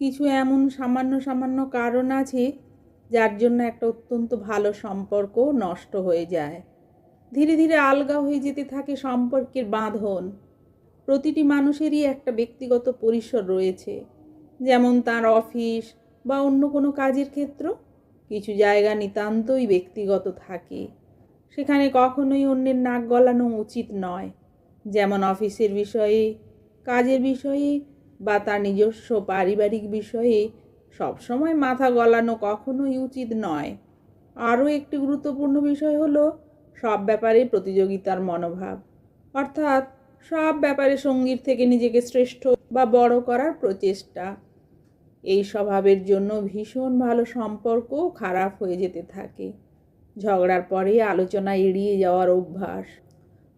কিছু এমন সামান্য সামান্য কারণ আছে যার জন্য একটা অত্যন্ত ভালো সম্পর্ক নষ্ট হয়ে যায়। ধীরে ধীরে আলগা হয়ে যেতে থাকে সম্পর্কের বাঁধন। প্রতিটি মানুষেরই একটা ব্যক্তিগত পরিসর রয়েছে, যেমন তার অফিস বা অন্য কোনো কাজের ক্ষেত্র। কিছু জায়গা নিতান্তই ব্যক্তিগত থাকে, সেখানে কখনোই অন্যের নাক গলানো উচিত নয়। যেমন অফিসের বিষয়ে, কাজের বিষয়ে বা তার নিজস্ব পারিবারিক বিষয়ে সবসময় মাথা গলানো কখনোই উচিত নয়। আরও একটি গুরুত্বপূর্ণ বিষয় হলো সব ব্যাপারে প্রতিযোগিতার মনোভাব। অর্থাৎ সব ব্যাপারে সঙ্গীর থেকে নিজেকে শ্রেষ্ঠ বা বড় করার প্রচেষ্টা। এই স্বভাবের জন্য ভীষণ ভালো সম্পর্কও খারাপ হয়ে যেতে থাকে। ঝগড়ার পরে আলোচনা এড়িয়ে যাওয়ার অভ্যাস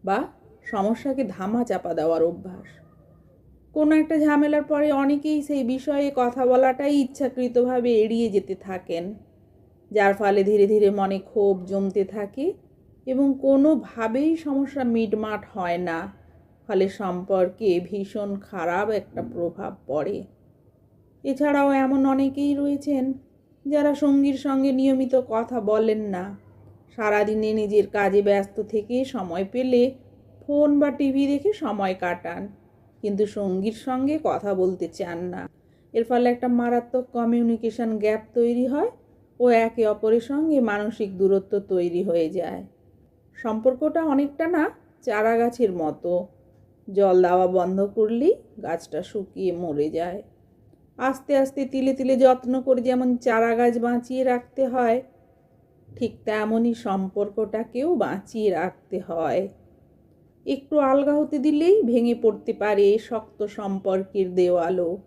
বা সমস্যাকে ধামা চাপা দেওয়ার অভ্যাস। কোনো একটা ঝামেলার পরে অনেকেই সেই বিষয়ে কথা বলাটাই ইচ্ছাকৃতভাবে এড়িয়ে যেতে থাকেন, যার ফলে ধীরে ধীরে মনে ক্ষোভ জমতে থাকে এবং কোনোভাবেই সমস্যা মিটমাট হয় না, ফলে সম্পর্কে ভীষণ খারাপ একটা প্রভাব পড়ে। এছাড়াও এমন অনেকেই রয়েছেন যারা সঙ্গীর সঙ্গে নিয়মিত কথা বলেন না, সারাদিনে নিজের কাজে ব্যস্ত থেকে সময় পেলে ফোন বা টিভি দেখে সময় কাটান। কিন্তু সঙ্গীর সঙ্গে কথা বলতে চান না। এর ফলে একটা মারাত্মক কমিউনিকেশন গ্যাপ তৈরি হয় ও একে অপরের সঙ্গে মানসিক দূরত্ব তৈরি হয়ে যায়। সম্পর্কটা অনেকটা না চারা গাছের মতো। জল দেওয়া বন্ধ করলেই গাছটা শুকিয়ে মরে যায়। আস্তে আস্তে তিলে তিলে যত্ন করে যেমন চারা গাছ বাঁচিয়ে রাখতে হয়, ঠিক তেমনই সম্পর্কটাকেও বাঁচিয়ে রাখতে হয়। একটু আলগা হতে দিলেই ভেঙে পড়তে পারে শক্ত সম্পর্কের দেওয়ালও।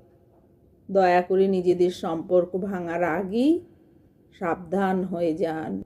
দয়া করে নিজেদের সম্পর্ক ভাঙার আগেই সাবধান হয়ে যান।